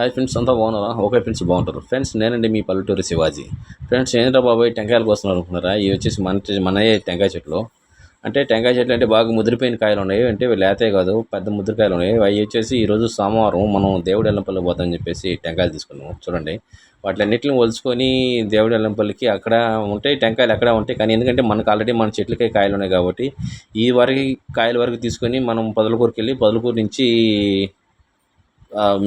Hi friends అంతా బాగున్నారా? Okay friends బాగుంటారు. ఫ్రెండ్స్ నేనండి మీ పల్లెటూరు శివాజీ. ఫ్రెండ్స్ ఏంద్రా బాబాయ్ టెంకాయలు వస్తున్నారు అనుకున్నారా ఇవి వచ్చేసి మన మనయే టెంకాయ చెట్లు. అంటే టెంకాయ చెట్లు అంటే బాగా ముదిరిపోయిన కాయలు ఉన్నాయి. అంటే లేతే కాదు పెద్ద ముదిరికాయలు ఉన్నాయి. అవి వచ్చేసి ఈరోజు సోమవారం మనం దేవుడు ఎల్లంపల్లి పోతామని చెప్పేసి టెంకాయలు తీసుకున్నాము. చూడండి. వాటిలన్నిటిని ఒలుచుకొని దేవుడు ఎల్లంపల్లికి అక్కడ ఉంటాయి టెంకాయలు అక్కడ ఉంటాయి. కానీ ఎందుకంటే మనకు ఆల్రెడీ మన చెట్లకే కాయలు ఉన్నాయి కాబట్టి ఈ వరకు కాయల వరకు తీసుకొని మనం పొదలకూరుకి వెళ్ళి పొదలకూరు నుంచి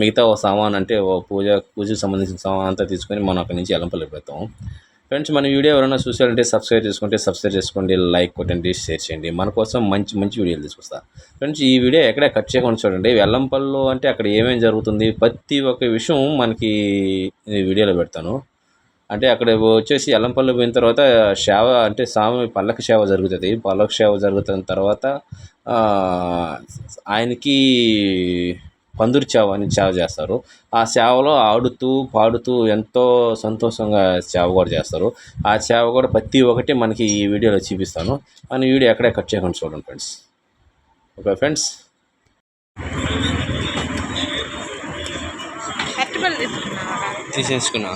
మిగతా ఓ సామాన్ అంటే ఓ పూజ పూజకు సంబంధించిన సామాన్ అంతా తీసుకొని మనం అక్కడి నుంచి ఎల్లంపల్లి పెడతాం ఫ్రెండ్స్ మన వీడియో ఎవరైనా చూసారంటే సబ్స్క్రైబ్ చేసుకుంటే సబ్స్క్రైబ్ చేసుకోండి లైక్ కొట్టండి షేర్ చేయండి. మన కోసం మంచి మంచి వీడియోలు తీసుకొస్తా. ఫ్రెండ్స్ ఈ వీడియో ఎక్కడ కట్ చేయకుండా చూడండి. వెల్లంపల్లిలో అంటే అక్కడ ఏమేమి జరుగుతుంది ప్రతి ఒక్క విషయం మనకి వీడియోలో పెడతాను. అంటే అక్కడ వచ్చేసి ఎల్లంపల్లి పోయిన తర్వాత సేవ అంటే స్వామి పల్లక సేవ జరుగుతుంది. పల్లక సేవ జరుగుతున్న తర్వాత ఆయనకి పందురు సేవ అని సేవ చేస్తారు. ఆ సేవలో ఆడుతూ పాడుతూ ఎంతో సంతోషంగా సేవ కూడా చేస్తారు. ఆ సేవ కూడా ప్రతి ఒక్కటి మనకి ఈ వీడియోలో చూపిస్తాను. మన వీడియో ఎక్కడే కట్ చేయకుండా చూడండి ఫ్రెండ్స్. Okay friends? తీసేసుకున్నా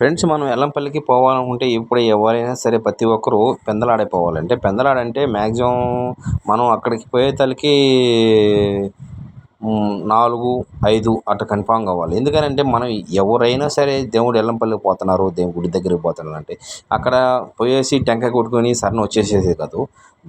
ఫ్రెండ్స్ మనం ఎల్లంపల్లికి పోవాలనుకుంటే ఇప్పుడు ఎవరైనా సరే ప్రతి ఒక్కరూ పెందలాడైపోవాలంటే పెందలాడంటే మ్యాక్సిమం మనం అక్కడికి పోయే తలకి నాలుగు ఐదు అట్లా కన్ఫామ్ కావాలి. ఎందుకనంటే మనం ఎవరైనా సరే దేవుడు ఎల్లంపల్లికి పోతున్నారు దేవుడి గుడి దగ్గరికి పోతున్నారు అంటే అక్కడ పోయేసి టెంకాయ కొట్టుకొని సరణ వచ్చేసేది కాదు.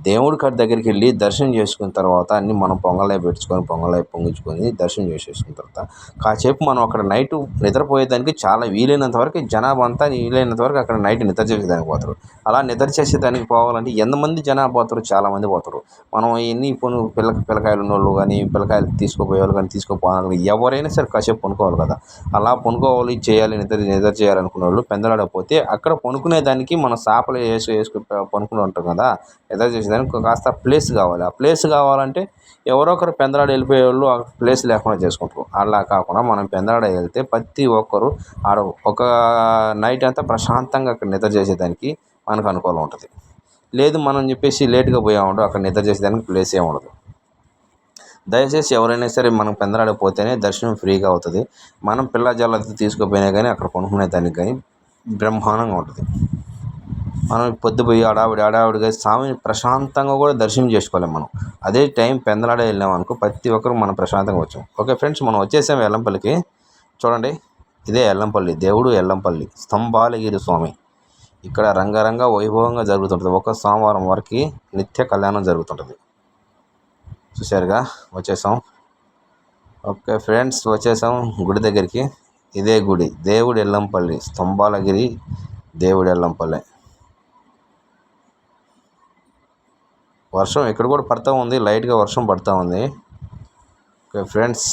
దేవుడి కాడి దగ్గరికి వెళ్ళి దర్శనం చేసుకున్న తర్వాత అన్ని మనం పొంగలే పెట్టుకొని పొంగలే పొంగించుకొని దర్శనం చేసేసుకున్న తర్వాత కాసేపు మనం అక్కడ నైట్ నిద్రపోయేదానికి చాలా వీలైనంత వరకు జనాభా అంతా వీలైనంత వరకు అక్కడ నైట్ నిద్ర చేసేదానికి పోతారు. అలా నిద్ర చేసేదానికి పోవాలంటే ఎంతమంది జనాభా పోతారు? చాలామంది పోతారు. మనం ఎన్ని పొను పిల్ల పిల్లకాయలు ఉన్నోళ్ళు కానీ పిల్లకాయలు తీసుకుపోయే వాళ్ళు కానీ తీసుకుపోవాలి ఎవరైనా సరే కాసేపు పనుకోవాలి కదా. అలా కొనుక్కోవాలి చేయాలి నిద్ర నిద్ర చేయాలనుకున్న వాళ్ళు పెందలాడకపోతే అక్కడ పనుకునే దానికి మనం సాపలు వేసి వేసుకు పనుకుని ఉంటాం కదా. నిద్ర చేసేదానికి కాస్త ప్లేస్ కావాలి. ఆ ప్లేస్ కావాలంటే ఎవరో ఒకరు పెందలాడ వెళ్ళిపోయే వాళ్ళు ఆ ప్లేస్ లేకుండా చేసుకుంటారు. అలా కాకుండా మనం పెందలాడ వెళ్తే ప్రతి ఒక్కరు ఆడ ఒక నైట్ అంతా ప్రశాంతంగా అక్కడ నిద్ర చేసేదానికి మనకు అనుకూలం ఉంటుంది. లేదు మనం చెప్పేసి లేట్గా పోయామండు అక్కడ నిద్ర చేసేదానికి ప్లేస్ ఏమి ఉండదు. దయచేసి ఎవరైనా సరే మనం పెందలాడకపోతేనే దర్శనం ఫ్రీగా అవుతుంది. మనం పిల్ల జల్లతో తీసుకుపోయినా కానీ అక్కడ కొనుక్కునే దానికి కానీ బ్రహ్మాండంగా ఉంటుంది. మనం పొద్దుపోయి అడావిడి అడావిడిగా స్వామిని ప్రశాంతంగా కూడా దర్శనం చేసుకోవాలి మనం. అదే టైం పెందలాడ వెళ్ళాం అనుకో ప్రతి ఒక్కరు మనం ప్రశాంతంగా వచ్చాం. ఓకే ఫ్రెండ్స్ మనం వచ్చేసాం ఎల్లంపల్లికి. చూడండి ఇదే ఎల్లంపల్లి దేవుడు ఎల్లంపల్లి స్తంభాలగిరి స్వామి. ఇక్కడ రంగరంగ వైభవంగా జరుగుతుంటుంది. ఒక సోమవారం వరకు నిత్య కళ్యాణం జరుగుతుంటుంది. చూశారుగా? వచ్చేసాం. ఓకే ఫ్రెండ్స్ వచ్చేసాం గుడి దగ్గరికి. ఇదే గుడి దేవుడు ఎల్లంపల్లి స్తంభాలగిరి దేవుడు ఎల్లంపల్లి. వర్షం ఇక్కడ కూడా పడతా ఉంది లైట్గా వర్షం పడతా ఉంది. Okay friends.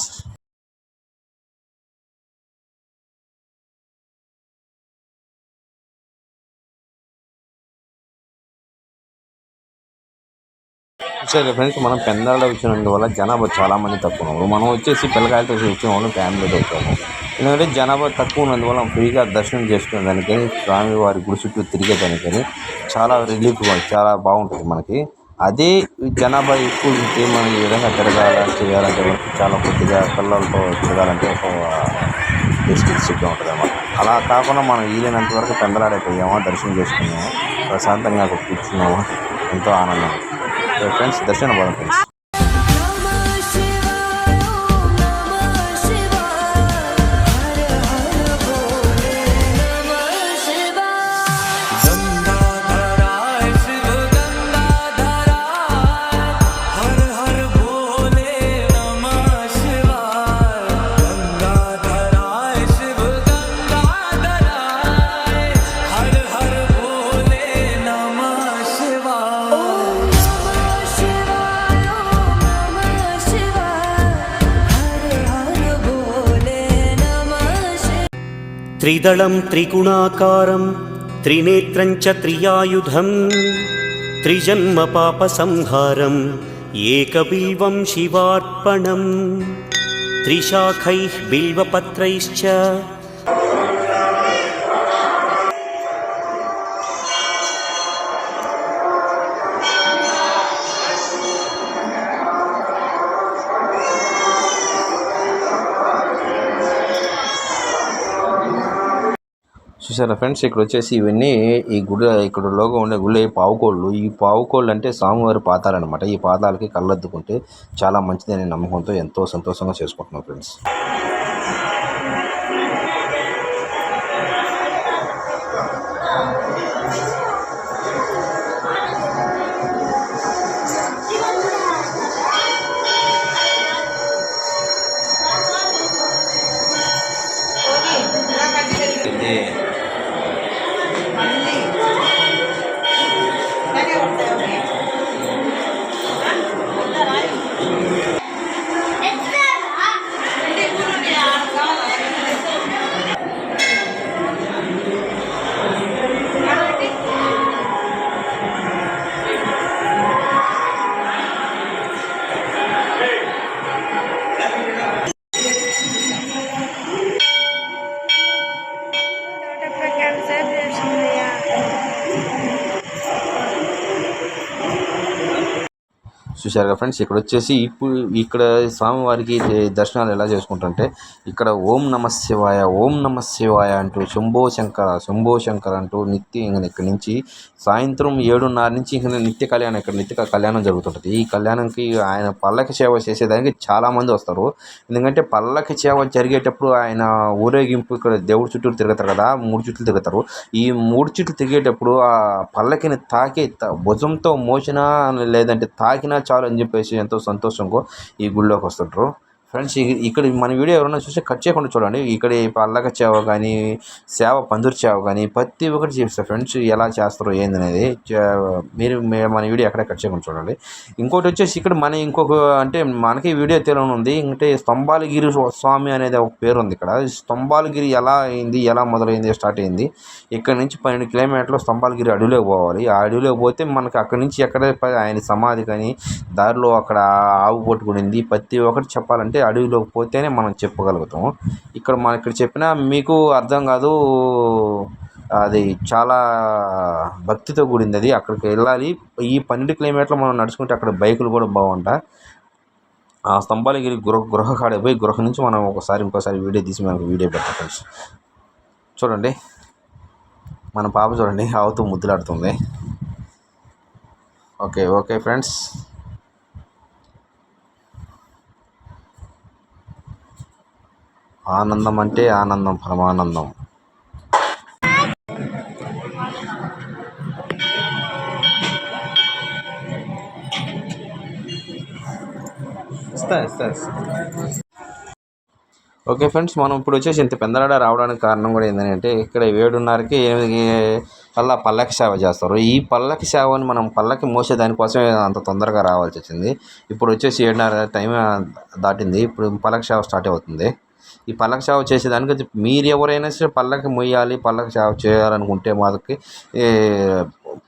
సరే ఫ్రెండ్స్ మనం పెందాడ వచ్చినందువల్ల జనాభా చాలా మంది తక్కువ ఉన్నారు. మనం వచ్చేసి పిల్లకాయలతో వచ్చిన వాళ్ళు ఫ్యామిలీతో వచ్చాము ఎందుకంటే జనాభా తక్కువ ఉన్నందువల్ల ఫ్రీగా దర్శనం చేసుకునేదానికని స్వామివారి గుడి చుట్టూ తిరిగేదానికని చాలా రిలీఫ్ చాలా బాగుంటుంది మనకి. అదే జనాభా ఎక్కువ ఉంటే మనం ఈ విధంగా తిరగాల చేయాలంటే మనకి చాలా కొద్దిగా పిల్లలతో తిరగాలంటే ఒక డిస్ట్రిక్ట్గా ఉంటుంది అన్నమాట అలా కాకుండా మనం వీలైనంత వరకు పెందలాడైపోయామా దర్శనం చేసుకున్నాము ప్రశాంతంగా కూర్చున్నాము ఎంతో ఆనందం. ఫ్రెండ్స్ దర్శనం బాగుంటుంది త్రిదళం త్రిగుణాకారం త్రినేత్రంచ త్రియాయుధం త్రిజన్మ పాప సంహారం ఏకబిల్వం శివార్పణం త్రిశాఖైః బిల్వపత్రైశ్చ. చూసారా ఫ్రెండ్స్? ఇక్కడ వచ్చేసి ఇవన్నీ ఈ గుడి ఇక్కడ లోగా ఉండే గుళ్ళే పావుకోళ్ళు. ఈ పావుకోళ్ళు అంటే స్వామివారి పాదాలు అనమాట ఈ పాదాలకి కళ్ళద్దుకుంటే చాలా మంచిదనే నమ్మకంతో ఎంతో సంతోషంగా చేసుకుంటున్నాం ఫ్రెండ్స్. చూశారు కదా ఫ్రెండ్స్ ఇక్కడ వచ్చేసి ఇప్పుడు ఇక్కడ స్వామివారికి దర్శనాలు ఎలా చేసుకుంటారంటే ఇక్కడ ఓం నమ శివాయ ఓం నమ శివాయ అంటూ శంభో శంకర శంభో శంకర అంటూ నిత్య ఇంక ఇక్కడ నుంచి సాయంత్రం ఏడున్నర నుంచి ఇంక నిత్య కళ్యాణం ఇక్కడ నిత్య కళ్యాణం జరుగుతుంటుంది. ఈ కళ్యాణంకి ఆయన పల్లకి సేవ చేసేదానికి చాలామంది వస్తారు. ఎందుకంటే పల్లకి సేవ జరిగేటప్పుడు ఆయన ఊరేగింపు ఇక్కడ దేవుడి చుట్టూ తిరుగుతారు కదా మూడు చుట్లు తిరుగుతారు. ఈ మూడు చుట్లు తిరిగేటప్పుడు ఆ పల్లకిని తాకి త- భుజంతో మోసినా లేదంటే తాకినా చాలు అని చెప్పేసి ఎంతో సంతోషంగా ఈ గుళ్ళోకి వస్తుంటారు ఫ్రెండ్స్ ఇక్కడ మన వీడియో ఎవరైనా చూస్తే కట్ చేయకుండా చూడండి. ఇక్కడ పల్లక చేవ కానీ సేవ పందిరి చేవ కానీ ప్రతి ఒక్కటి చేస్తారు ఫ్రెండ్స్. ఎలా చేస్తారో ఏందనేది అనేది మీరు మన వీడియో ఎక్కడ కట్ చేయకుండా చూడండి. ఇంకోటి వచ్చేసి ఇక్కడ మన ఇంకొక అంటే మనకి వీడియో తెలియని ఉంది. అంటే స్తంభాలగిరి స్వామి అనేది ఒక పేరు ఉంది ఇక్కడ. స్తంభాలగిరి ఎలా అయింది ఎలా మొదలైంది స్టార్ట్ అయింది? ఇక్కడ నుంచి పన్నెండు కిలోమీటర్లు స్తంభాలగిరి అడవిలోకి పోవాలి. ఆ అడవిలోకి పోతే మనకి అక్కడ నుంచి ఎక్కడ ఆయన సమాధి కానీ దారిలో అక్కడ ఆవు పట్టుకునింది ప్రతి ఒక్కటి చెప్పాలంటే అడవిలోకి పోతేనే మనం చెప్పగలుగుతాం ఇక్కడ మన ఇక్కడ చెప్పినా మీకు అర్థం కాదు అది చాలా భక్తితో కూడింది అది అక్కడికి వెళ్ళాలి. ఈ పన్నెండు కిలోమీటర్లు మనం నడుచుకుంటే అక్కడ బైకులు కూడా బాగుంటాయి ఆ స్తంభాలగిరి గృహ గృహ కాడ పోయి గృహ నుంచి మనం ఒకసారి ఇంకోసారి వీడియో తీసి మనకు వీడియో పెడతాం ఫ్రెండ్స్. చూడండి. మన పాప చూడండి ఆవుతూ ముద్దులాడుతుంది. Okay okay friends. ఆనందం అంటే ఆనందం పరమానందం. ఇస్తా ఇస్తా ఓకే ఫ్రెండ్స్ మనం ఇప్పుడు వచ్చేసి ఇంత పెందలాడ రావడానికి కారణం కూడా ఏంటంటే ఇక్కడ ఏడున్నరకి ఎనిమిది అలా పల్లకి సేవ చేస్తారు. ఈ పల్లకి సేవని మనం పల్లకి మోసే దానికోసమే అంత తొందరగా రావాల్సి వచ్చింది. ఇప్పుడు వచ్చేసి ఏడున్నర టైం దాటింది. ఇప్పుడు పల్లకి సేవ స్టార్ట్ అవుతుంది. ఈ పల్లక సేవ చేసేదానికి మీరు ఎవరైనా సరే పల్లకి మొయ్యాలి పల్లక సేవ చేయాలనుకుంటే మాకు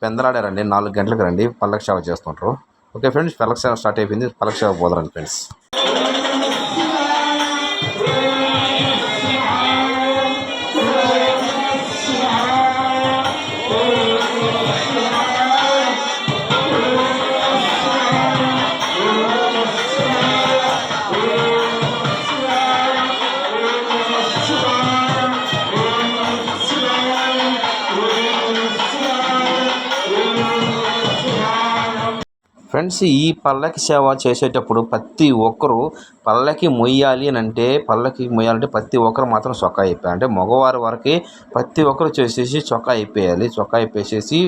పెందలాడే రండి నాలుగు గంటలకు రండి పల్లక సేవ చేస్తుంటారు. ఓకే ఫ్రెండ్స్ పల్లక సేవ స్టార్ట్ అయిపోయింది పల్లక సేవ పోదరండి ఫ్రెండ్స్. ఫ్రెండ్స్ ఈ పల్లకి సేవ చేసేటప్పుడు ప్రతి ఒక్కరు పల్లకి మొయ్యాలి అని అంటే పల్లకి మొయ్యాలంటే ప్రతి ఒక్కరు మాత్రం చొక్కా అయిపోయాలి అంటే మగవారి వరకే ప్రతి ఒక్కరు చేసేసి చొక్కా అయిపోయాలి చొక్కా అయిపోయేసి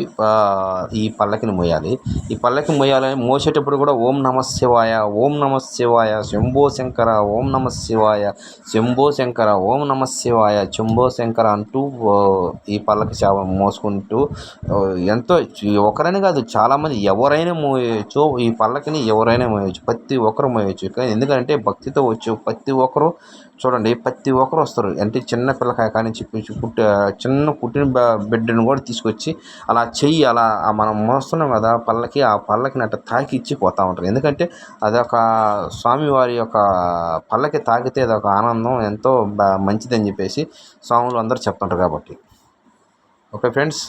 ఈ పల్లకిని మొయ్యాలి. ఈ పల్లకి మొయ్యాలని మోసేటప్పుడు కూడా ఓం నమ శివాయ ఓం నమ శివాయ శంభో శంకర ఓం నమ శివాయ శంభో శంకర ఓం నమ శివాయ శంభో శంకర అంటూ ఈ పల్లకి సేవ మోసుకుంటూ ఎంతో ఒకరని కాదు చాలామంది ఎవరైనా మోయచ్చు సో ఈ పల్లకిని ఎవరైనా మోయవచ్చు ప్రతి ఒక్కరు మోయవచ్చు కానీ ఎందుకంటే భక్తితో వచ్చు ప్రతి ఒక్కరు చూడండి ప్రతి ఒక్కరు వస్తారు. అంటే చిన్న పిల్లకాయ కానీ చెప్పి పుట్ట చిన్న పుట్టిన బిడ్డను కూడా తీసుకొచ్చి అలా చెయ్యి అలా మనం మోస్తున్నాం కదా పళ్ళకి ఆ పళ్ళకిని అట్లా తాకి ఇచ్చి పోతూ ఉంటారు. ఎందుకంటే అదొక స్వామివారి యొక్క పళ్ళకి తాకితే అదొక ఆనందం ఎంతో మంచిదని చెప్పేసి స్వాములు అందరూ చెప్తుంటారు కాబట్టి. Okay friends.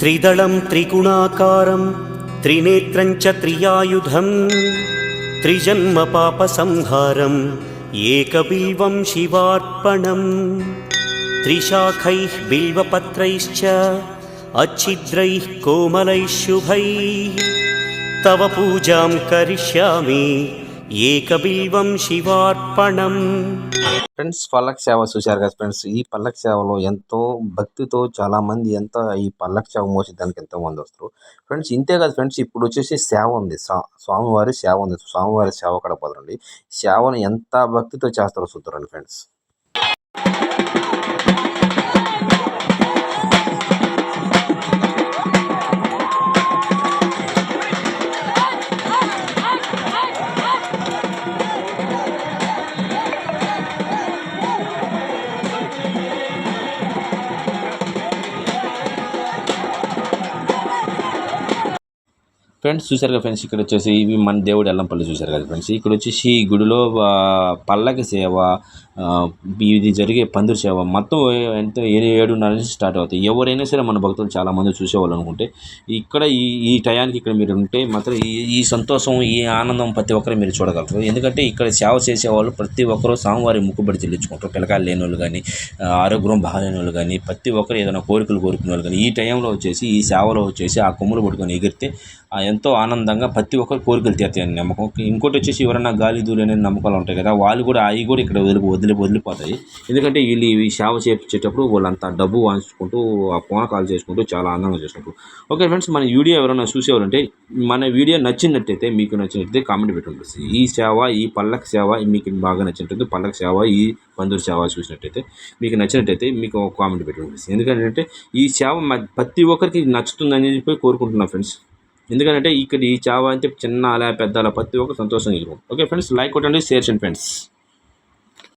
त्रिदलं त्रिगुणाकारं त्रिनेत्रं च त्रियायुधं त्रिजन्मपापसंहारम् एकबिल्वं शिवार्पणम् त्रिशाखैः बिल्वपत्रैश्च अच्छिद्रैः कोमलैः शुभैः तव पूजां करिष्यामि ఏకబిల్వం శివార్పణం. ఫ్రెండ్స్ పల్లక్ సేవ చూశారు కదా ఫ్రెండ్స్ ఈ పల్లక్ సేవలో ఎంతో భక్తితో చాలామంది ఎంత ఈ పల్లక్ సేవ మోసేదానికి ఎంతో మంది వస్తారు. ఫ్రెండ్స్ ఇంతే కాదు ఫ్రెండ్స్ ఇప్పుడు వచ్చేసి సేవ ఉంది. స్వామివారి సేవ ఉంది. స్వామివారి సేవ కూడా పోతారండి సేవను ఎంత భక్తితో చేస్తారో చూద్దరండి ఫ్రెండ్స్. ఫ్రెండ్స్ చూశారు కదా ఫ్రెండ్స్ ఇక్కడ వచ్చేసి ఇవి మన దేవుడు ఎల్లంపల్లి చూశారు కదా ఫ్రెండ్స్. ఇక్కడ వచ్చేసి గుడిలో పల్లకి సేవ ఇది జరిగే పందిరి సేవ. మొత్తం ఎంత ఏడు ఏడున్నర నుంచి స్టార్ట్ అవుతాయి. ఎవరైనా సరే మన భక్తులు చాలామంది చూసేవాళ్ళు అనుకుంటే ఇక్కడ ఈ ఈ టయానికి ఇక్కడ మీరు ఉంటే మాత్రం ఈ ఈ సంతోషం ఈ ఆనందం ప్రతి ఒక్కరు మీరు చూడగలరు ఎందుకంటే ఇక్కడ సేవ చేసేవాళ్ళు ప్రతి ఒక్కరూ స్వామివారి ముక్కుబడి చెల్లించుకుంటారు. పిల్లకాయలు లేని వాళ్ళు కానీ ఆరోగ్యం బాగాలేని వాళ్ళు కానీ ప్రతి ఒక్కరు ఏదైనా కోరికలు కోరుకునే వాళ్ళు కానీ ఈ టైంలో వచ్చేసి ఈ సేవలో వచ్చేసి ఆ కొమ్ములు పట్టుకొని ఎగిరితే ఆ ఎంతో ఆనందంగా ప్రతి ఒక్కరు కోరికలు తీర్తాయని నమ్మకం. ఇంకోటి వచ్చేసి ఎవరైనా గాలి దూరి అనే నమ్మకాలు ఉంటాయి కదా వాళ్ళు కూడా అవి కూడా ఇక్కడ వదిలి వదిలి వదిలిపోతాయి. ఎందుకంటే వీళ్ళు ఈ సేవ చేపించేటప్పుడు వాళ్ళంతా డబ్బు వాయించుకుంటూ ఆ పూనకాలు చేసుకుంటూ చాలా ఆనందంగా చేసుకుంటారు. ఓకే ఫ్రెండ్స్ మన వీడియో ఎవరైనా చూసేవారంటే మన వీడియో నచ్చినట్టయితే మీకు నచ్చినట్టయితే కామెంట్ పెట్టుంటుంది ఈ సేవ ఈ పల్లక సేవ మీకు బాగా నచ్చినట్టయితే పల్లక సేవ ఈ బంధువుల సేవ చూసినట్టయితే మీకు నచ్చినట్టయితే మీకు ఒక కామెంట్ పెట్టుంటుంది ఎందుకంటే ఈ సేవ ప్రతి ఒక్కరికి నచ్చుతుందని చెప్పి కోరుకుంటున్నాను ఫ్రెండ్స్. ఎందుకంటే ఇక్కడ ఈ చావ అంటే చిన్న అలా పెద్ద అలా ప్రతి ఒక్కరు సంతోషంగా ఎదురు ఓకే ఫ్రెండ్స్ లైక్ కొట్టండి షేర్ చేయండి ఫ్రెండ్స్.